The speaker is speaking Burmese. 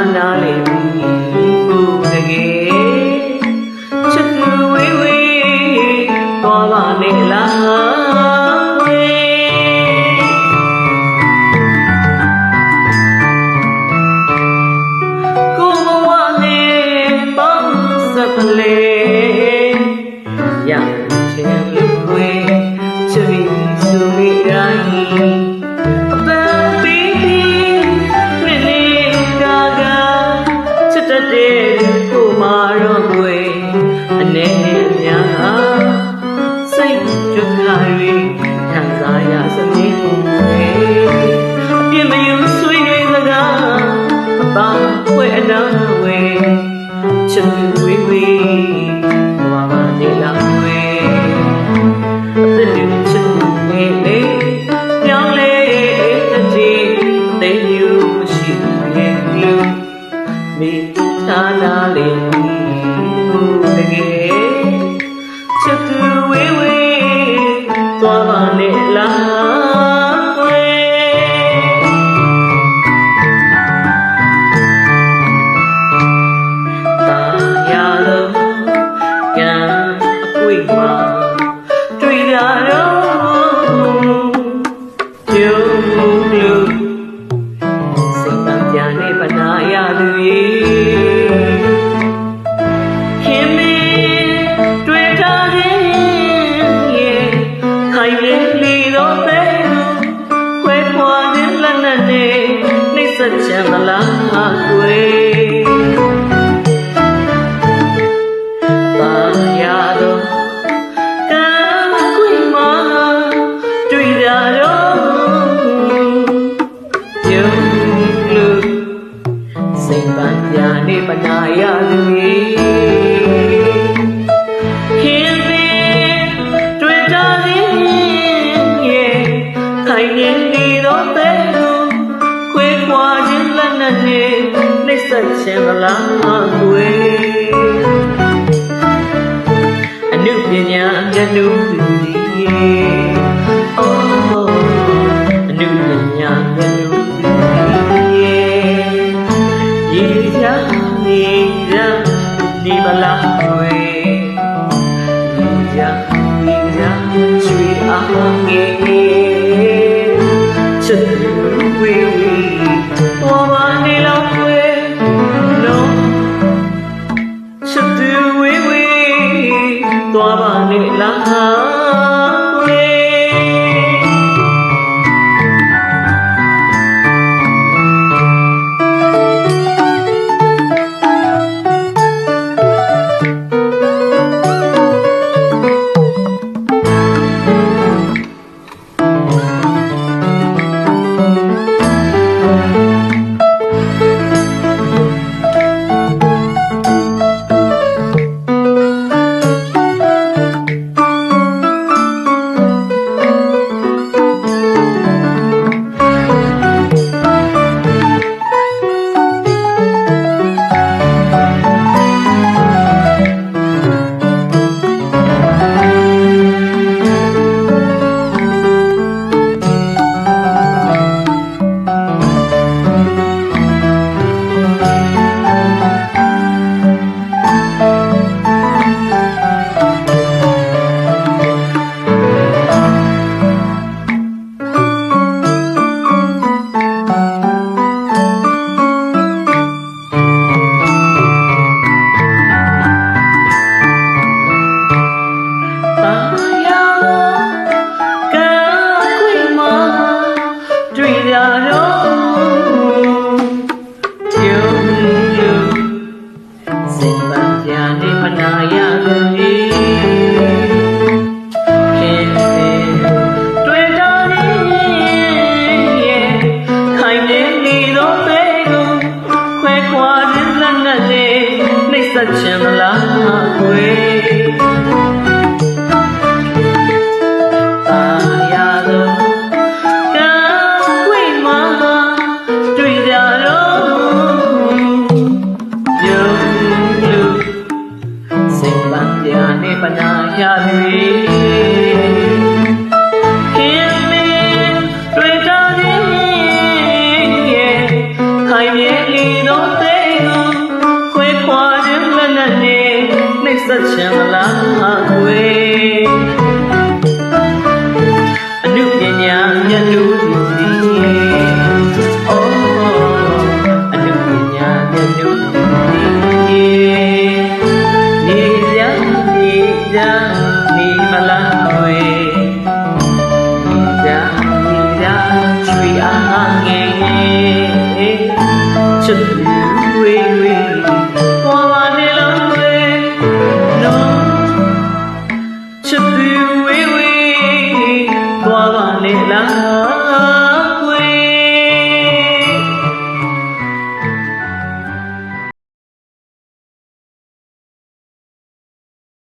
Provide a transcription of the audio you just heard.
ஆனால் என் quy ma. တွေ့ကြတော့ကျုံလို့စိတ်တမ်းပြန်နေပနာရသူရေခင်မင်းတွေ့ထားခြင်းရဲ့ခိုင်လေလေတော့တဲ့ခွဲခွာခြင်းလက်နဲ့နှိမ့်ဆက်ချင်သလားတွေ့ နေပနာရလူကြီးခင်မင်းတွေ့ကြခြင်းရဲ့ခိုင်နေနေတော့တဲ့ခွေခွာခြင်းလက်နဲ့နှိမ့်ဆက်ချင်သလားကွယ်အနုပညာကနုသူကြီး နေရဒီမလားဝေရေချာနေရချွေအားငယ်ချစ်ဝေဝေတော်ပါနေလောက် ခွာရင်လက်နဲ့နှိမ့်ဆက်ခြင်းမလားကွယ် ဆက်ချင်မလားအခွေ